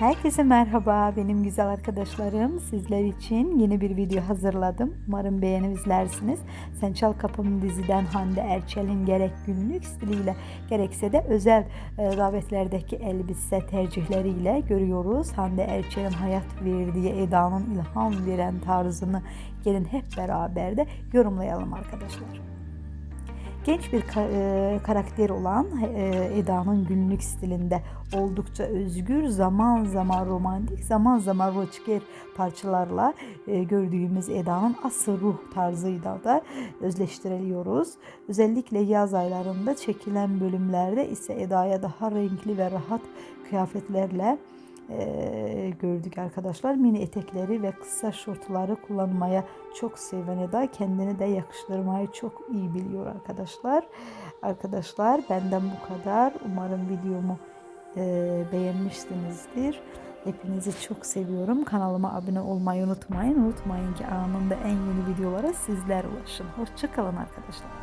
Herkese merhaba benim güzel arkadaşlarım. Sizler için yeni bir video hazırladım. Umarım beğenizlersiniz. Sen Çal Kapım diziden Hande Erçel'in gerek günlük stiliyle gerekse de özel e, davetlerdeki elbise tercihleriyle görüyoruz. Hande Erçel'in hayat verdiği Eda'nın ilham veren tarzını gelin hep beraber de yorumlayalım arkadaşlar. Genç bir e, karakter olan e, Eda'nın günlük stilinde oldukça özgür, zaman zaman romantik, zaman zaman roçker parçalarla e, gördüğümüz Eda'nın asıl ruh tarzıyla da özleştiriliyoruz. Özellikle yaz aylarında çekilen bölümlerde ise Eda'ya daha renkli ve rahat kıyafetlerle gördük arkadaşlar. Mini etekleri ve kısa şortları kullanmaya çok seven Eda kendini de yakıştırmayı çok iyi biliyor arkadaşlar. Arkadaşlar benden bu kadar. Umarım videomu e, beğenmişsinizdir. Hepinizi çok seviyorum. Kanalıma abone olmayı unutmayın. Unutmayın ki anında en yeni videolara sizler ulaşın. Hoşçakalın arkadaşlar.